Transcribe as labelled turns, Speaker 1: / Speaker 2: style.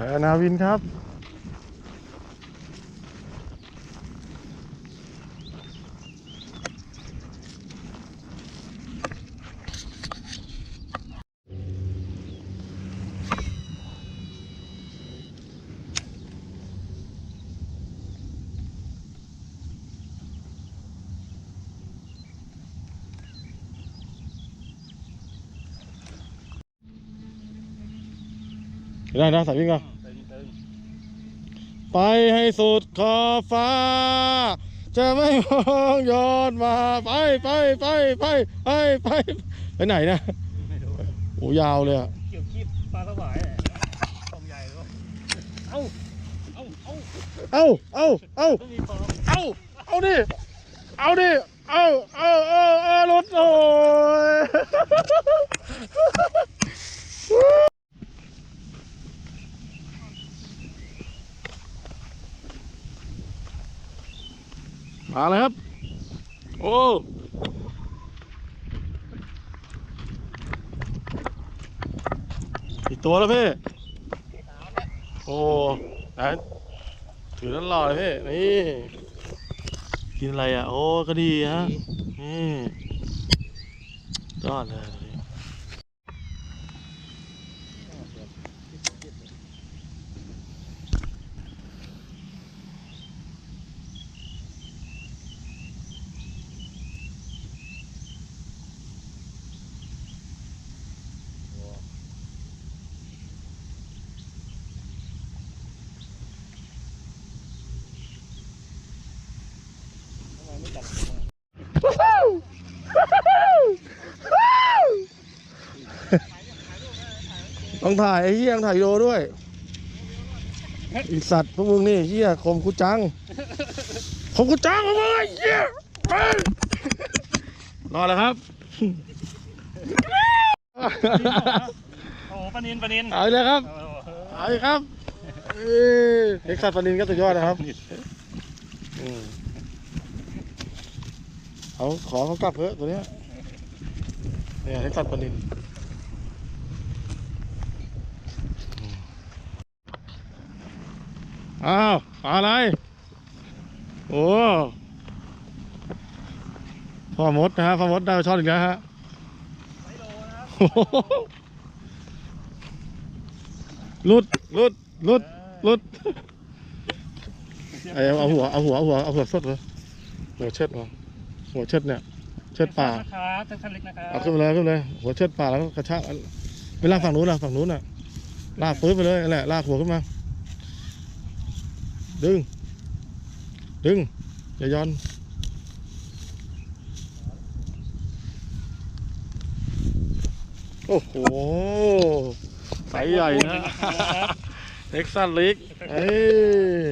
Speaker 1: แพนาวินครับ ได้นะสายวิ่งก่อนไปให้สุดขอบฟ้า จะไม่มองย้อนมา ไปไปไปไปไปไปไปไหนนะ
Speaker 2: ไม่รู้
Speaker 1: โอ้ยาวเลยอะ
Speaker 2: เกี่ยวคีบปลาสวายตอะตมใหญ่ด้วยเอ้าเอ้าเอ้า
Speaker 1: เอ้าเอ้าเอ้า
Speaker 2: ต้องมีฟอง
Speaker 1: เอ้าเอาดิเอาดิเอาเอาเอาเอารถโอ้ย มาเลยครับ โอ้อีกตัวแล้วพี่ โอ้แต่ถือนั่นหล่อเลยพี่ นี่ กินอะไรอะ โอ้ ก็ดีฮะ นี่ยอดเลย ตัวนี้ต้องถ่ายไอ้เหี้ยต้องถ่ายวิดีโอด้วยอีสัตว์พวกมึงนี่เหี้ยคมกูจังคมกูจังมาเลยเหี้ยไปรอแล้วครับ
Speaker 2: โอ้โหปลานินปลานิน
Speaker 1: เอาเลยครับ
Speaker 2: โอ้โห
Speaker 1: เอาเลยครับเอ้ยเอ็กซ์สัตว์ปลานินก็สุดยอดนะครับอืมเอาขอเขากลับเถอะตัวเนี้ยเนี่ยเอ็กซ์สัตว์ปลานินอืม อ้าวปลาอะไร โอ้พ่อมดนะฮะพ่อมดได้ช่อนอีกแล้วฮะ
Speaker 2: ไม่โลนะครับ
Speaker 1: โอ้โหลุดลุดลุดลุดเอาเอาหัวเอาหัวเอาหัวเอาหัวสดเลยหัวเชิดมาหัวเชิดเนี่ย เชิดป่า
Speaker 2: นะครับท่านเล็กนะครับ
Speaker 1: เอาขึ้นไปเลยขึ้นไปเลยหัวเชิดป่าแล้วก็กระชากไปลากฝั่งนู้นนะฝั่งนู้นน่ะลากปื้นไปเลยนั่นแหละลากหัวขึ้นมา ดึง ดึง อย่าย้อนโอ้โหสายใหญ่นะเท็กซัสลิกเอ้ย